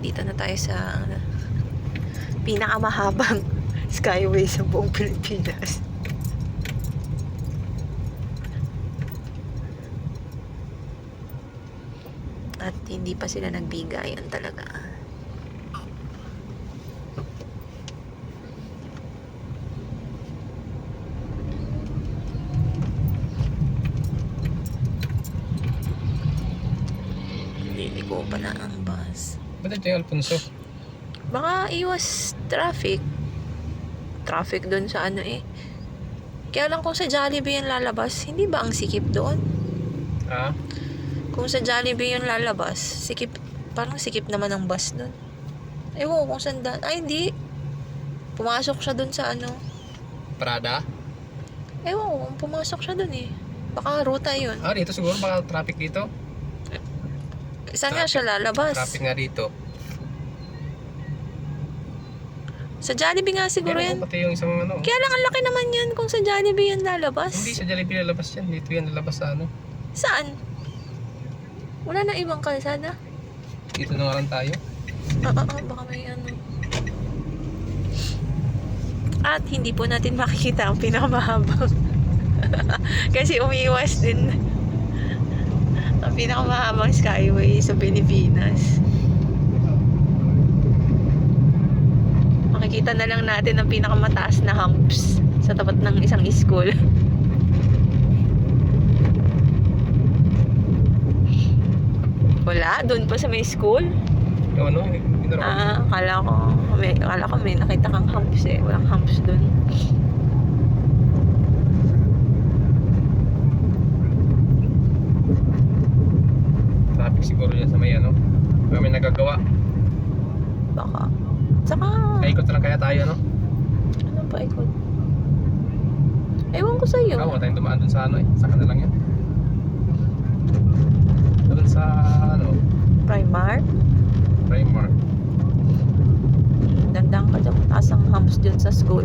Dito na tayo sa pinakamahabang skyway sa buong Pilipinas. At hindi pa sila nagbigayan talaga. Liliko pa na ang bus. Ba't ito yung Alfonso? Baka iwas traffic. Traffic doon sa ano eh. Kaya lang kung sa Jollibee yung lalabas, hindi ba ang sikip doon? Ha? Kung sa Jollibee yung lalabas, sikip, parang sikip naman ang bus doon. Ewan ko kung saan daan. Ay, hindi. Pumasok siya doon sa ano. Prada? Ewan ko kung pumasok siya doon eh. Baka ruta yun. Ah, dito siguro baka traffic dito. Saan nga siya lalabas? Traffic nga dito. Sa Jollibee nga siguro yan. Pati yung isang ano. Kaya lang ang laki naman yan kung sa Jollibee yan lalabas. Hindi sa Jollibee lalabas yan. Dito yan lalabas sa ano. Saan? Wala na ibang kalsada? Dito na nga lang tayo. Ah, ah, ah, baka may ano. At hindi po natin makikita ang pinakamahabang. Kasi umiiwas din ang pinakamahabang skyway sa Pilipinas. Makikita na lang natin ang pinakamataas na humps sa tapat ng isang school. Wala, doon pa sa may school. Yung ano. Ah, akala ko, may, akala ko may nakita kang humps eh. Walang humps dun. Traffic siguro yan sa may ano. May nagagawa. Baka. Saka, Naikot na lang kaya tayo, no? ano pa ikot? Ewan ko sa'yo. Ikaw, wala tayong dumaan dun sa ano eh. Saka na lang yan. Doon sa ano, Primark. Primark. Dandang ka dyan. Taas ang humps dyan sa school.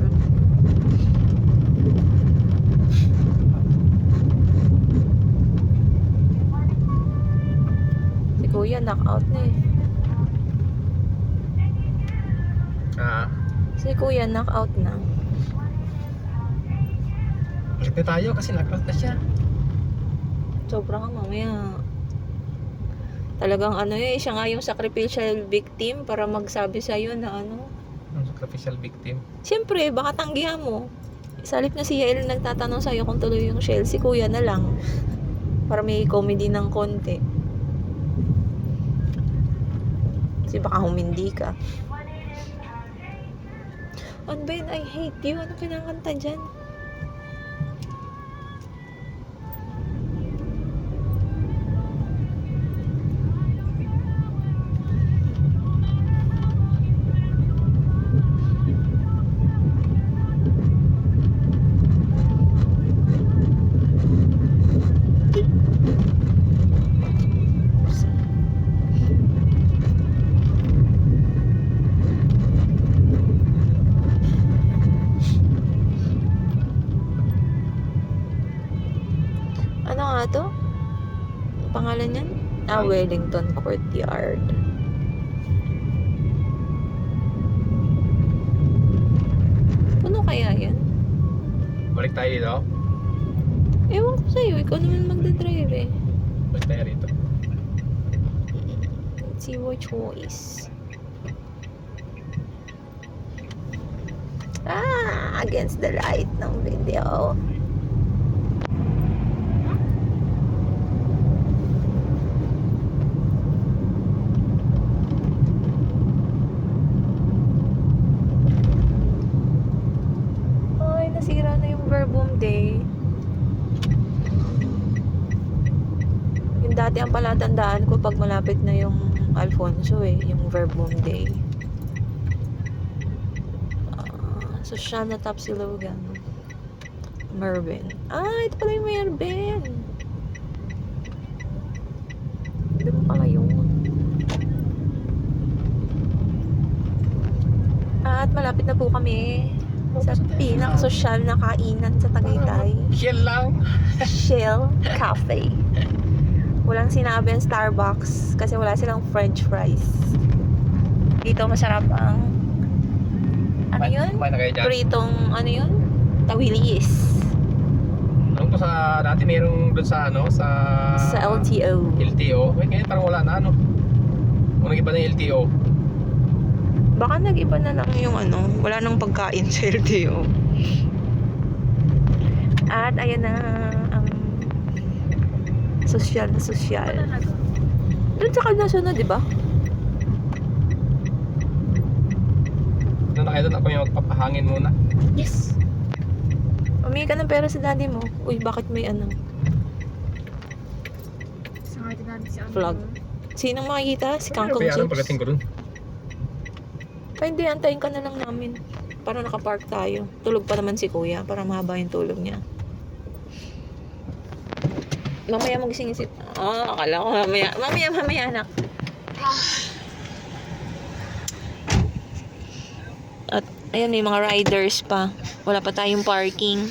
Kuya, knockout na eh. Ah, Si Kuya, knockout na. balik na tayo kasi knockout na siya. Sobra ka mamaya. Talagang ano eh, siya nga yung sacrificial victim para magsabi sa'yo na ano. Ang sacrificial victim. Siyempre, baka tanggihan mo. Sa halip na si Yael nagtatanong sa'yo kung tuloy yung shell, si kuya na lang. Para may comedy ng konti. Kasi baka humindi ka. Ano ba yun? I hate you. Ano kinakanta dyan? Ano to? Ang pangalan niyan? Ah, Wellington Courtyard. Puno kaya yan? Balik tayo dito. Ewan ko sa'yo, ikaw naman magdadrive eh. Balik tayo rito. It's your choice. Ah, against the light ng video. Ay, nasira na yung verbum day. Yung dati ang palatandaan ko pag malapit na yung Alfonso eh, yung verbum day. Ah, so siya na Tapsilogan. Mervin. Ah, ito pala yung Mervin. Doon pala yun. At malapit na po kami sa pinaka-social na kainan sa Tagaytay. Shell lang. Shell Cafe. Walang sinabi ang Starbucks kasi wala silang french fries. Dito masarap ang ano yun? Pritong ano yun? Tawilis. Alam ko sa dati mayroong doon sa ano, sa... Sa LTO. LTO. May ngayon parang wala na ano. Kung nag-iba na yung LTO. Baka nag-iba na lang yung ano, wala nang pagkain sa LTO. At ayan na sosyal na sosyal. Doon sa kanya sunod, di ba? Doon na kayo doon ako yung magpapahangin muna. Yes. Umihi ka ng pera sa daddy mo. Uy, bakit may ano? Sa nga natin si ano. Vlog. Sinong makikita? Si Kangkong Bayaran Chips. pagdating ko doon. Ay, hindi. Antayin ka na lang namin. Para nakapark tayo. Tulog pa naman si kuya. Para mahaba yung tulog niya. Mamaya magising si... Ah, akala ko mamaya. Mamaya, mamaya, anak. At, ayan, may mga riders pa. Wala pa tayong parking.